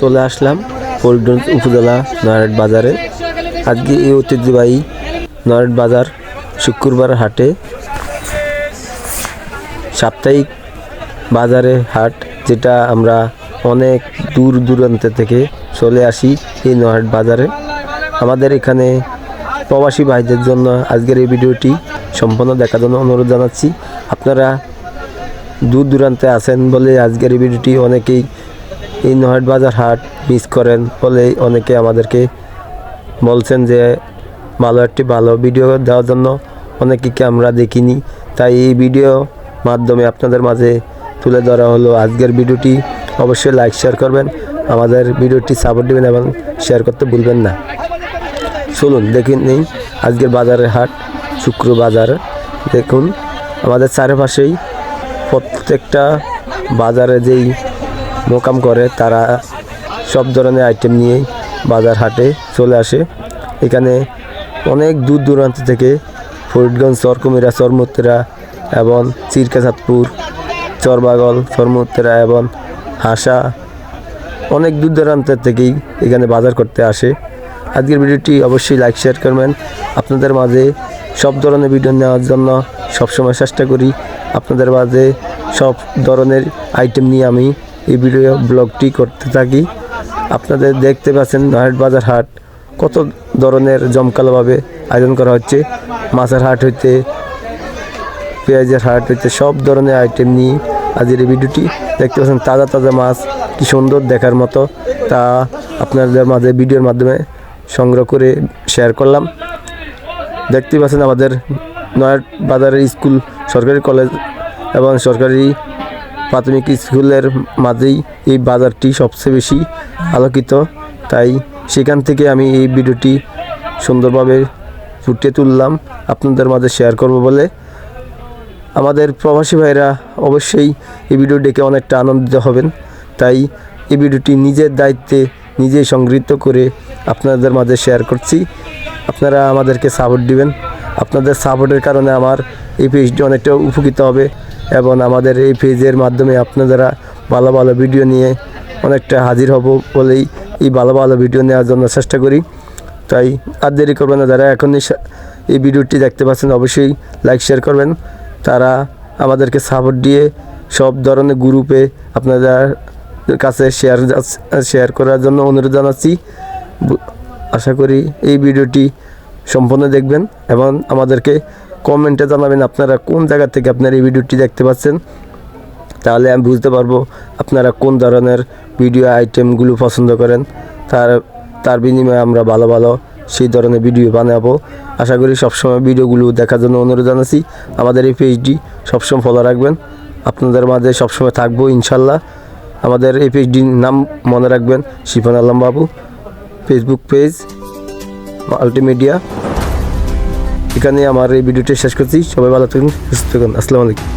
চলে আসলাম ফরিদগঞ্জ উপজেলা নয়ারহাট বাজারে। আজকে এই ঐতিহ্যবাহী নয়ারহাট বাজার শুক্রবার হাটে সাপ্তাহিক বাজারে হাট, যেটা আমরা অনেক দূর দূরান্ত থেকে চলে আসি এই নয়ারহাট বাজারে। আমাদের এখানে প্রবাসী ভাইদের জন্য আজকের এই ভিডিওটি সম্পূর্ণ দেখার জন্য অনুরোধ জানাচ্ছি। আপনারা দূর দূরান্তে আছেন বলে আজকের এই ভিডিওটি অনেকেই এই নহাট বাজার হাট মিস করেন বলে অনেকে আমাদেরকে বলছেন যে ভালো একটি ভালো ভিডিও দেওয়ার জন্য। অনেকেকে আমরা দেখিনি। তাই এই ভিডিও মাধ্যমে আপনাদের মাঝে তুলে ধরা হলো আজকের ভিডিওটি অবশ্যই লাইক শেয়ার করবেন। আমাদের ভিডিওটি সাপোর্ট দেবেন এবং শেয়ার করতে ভুলবেন না। চলুন, দেখে নেই আজকের বাজারের হাট শুক্র বাজার দেখুন, আমাদের চারপাশেই প্রত্যেকটা বাজারে যেই মোকাম করে, তারা সব ধরনের আইটেম নিয়েই বাজার হাটে চলে আসে। এখানে অনেক দূর দূরান্ত থেকে ফরিদগঞ্জ, চরকুমিরা, চরমুত্তরা এবং চিরকাচাঁদপুর চরবাগল, চরমুত্তরা এবং হাসা অনেক দূর দূরান্তের থেকেই এখানে বাজার করতে আসে। আজকের ভিডিওটি অবশ্যই লাইক শেয়ার করবেন। আপনাদের মাঝে সব ধরনের ভিডিও নেওয়ার জন্য সবসময় চেষ্টা করি। আপনাদের মাঝে সব ধরনের আইটেম নিয়ে আমি এই ভিডিও ব্লগটি করতে থাকি। আপনাদের দেখতে পাচ্ছেন নয়াট বাজার হাট, কত ধরনের জমকালোভাবে আয়োজন করা হচ্ছে। মাছের হাট হইতে, পেঁয়াজের হাট হইতে, সব ধরনের আইটেম নিয়ে আজকের এই ভিডিওটি দেখতে পাচ্ছেন। তাজা তাজা মাছ, কি সুন্দর দেখার মতো। তা আপনাদের মাঝে ভিডিওর মাধ্যমে সংগ্রহ করে শেয়ার করলাম। দেখতে পাচ্ছেন আমাদের নয়াট বাজারের স্কুল সরকারি কলেজ এবং সরকারি প্রাথমিক স্কুলের মাঝেই এই বাজারটি সবচেয়ে বেশি আলোকিত। তাই সেখান থেকে আমি এই ভিডিওটি সুন্দরভাবে ফুটিয়ে তুললাম। আপনাদের মাঝে শেয়ার করব বলে। আমাদের প্রবাসী ভাইরা অবশ্যই এই ভিডিও দেখে অনেকটা আনন্দিত হবেন। তাই এই ভিডিওটি নিজের দায়িত্বে নিজেই সংগৃহীত করে আপনাদের মাঝে শেয়ার করছি। আপনারা আমাদেরকে সাপোর্ট দিবেন। আপনাদের সাপোর্টের কারণে আমার এই পেজটি অনেকটা উপকৃত হবে এবং আমাদের এই পেজের মাধ্যমে আপনারা ভালো ভালো ভিডিও নিয়ে অনেকটা হাজির হব বলেই এই ভালো ভালো ভিডিও নেওয়ার জন্য চেষ্টা করি। তাই আর দেরি করবেন না, যারা এখনই এই ভিডিওটি দেখতে পাচ্ছেন অবশ্যই লাইক, শেয়ার করবেন। তারা আমাদেরকে সাপোর্ট দিয়ে সব ধরনের গ্রুপে আপনাদের কাছে শেয়ার শেয়ার করার জন্য অনুরোধ জানাচ্ছি। আশা করি এই ভিডিওটি সম্পূর্ণ দেখবেন এবং আমাদেরকে কমেন্টে জানাবেন আপনারা কোন জায়গা থেকে আপনার এই ভিডিওটি দেখতে পাচ্ছেন। তাহলে আমি বুঝতে পারব আপনারা কোন ধরনের ভিডিও আইটেমগুলো পছন্দ করেন। তার তার বিনিময়ে আমরা ভালো ভালো সেই ধরনের ভিডিও বানাবো। আশা করি সবসময় ভিডিওগুলো দেখার জন্য অনুরোধ জানাচ্ছি। আমাদের এই পেজটি সবসময় ফলো রাখবেন। আপনাদের মাঝে সবসময় থাকব ইনশাল্লাহ। আমাদের এই পেজটির নাম মনে রাখবেন Shifan Alam Babu. Facebook page multimedia এখানে আমার এই ভিডিওটি শেষ করছি। সবাই ভালো থাকুন সুস্থ থাকুন আসসালামু আলাইকুম।